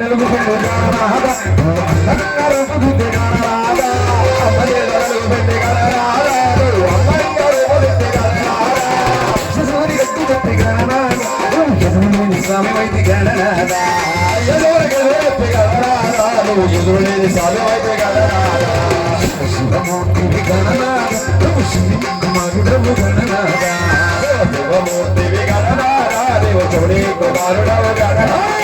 ఎదురుగా పెట్టి గణనాథ నువ్వు ఎదురులేని సాధువైతే గణనాథ శివమూర్తి గణనాథ దేవ కుమారుడము కుమారుడవ గణనాథ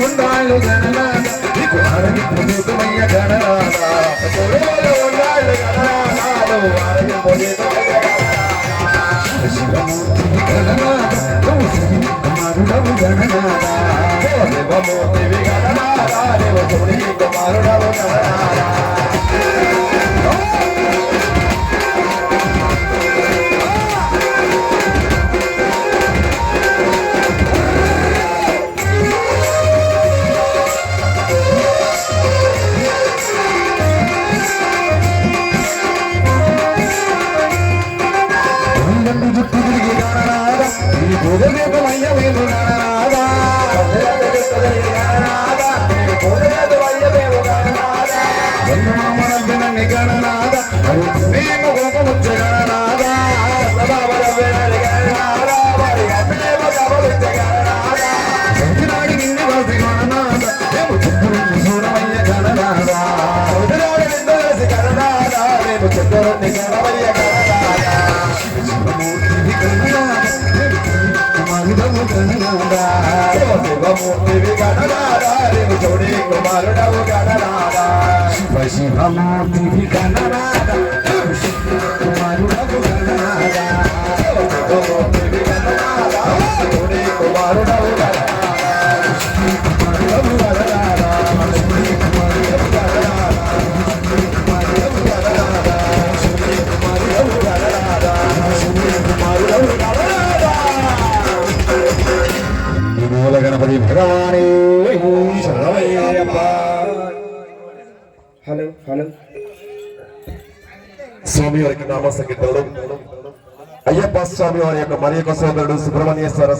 భూమిలో గణనాథ నీకు అడవి ప్రదేశమయ్య గణనాథ శివమూర్తి గణనాథ శ్రీ కుమారుడవు గణనాథ శివమూర్తివి గణనాథ దేవుని కుమారుడవు గణనాథ ఈ భుజదేశమయ్య వేము గణనాథ గణనాథ. శివమూర్తి గణనాథ. కుమారుడము కుమారుడవు శివ శివమూర్తి కుమారుడవు గణపతి భగవానే. Hello hello. స్వామి వారికి నామ సంగీతంలో అయ్యప్ప స్వామి వారి యొక్క మరి యొక్క సోదరుడు సుబ్రహ్మణ్యేశ్వర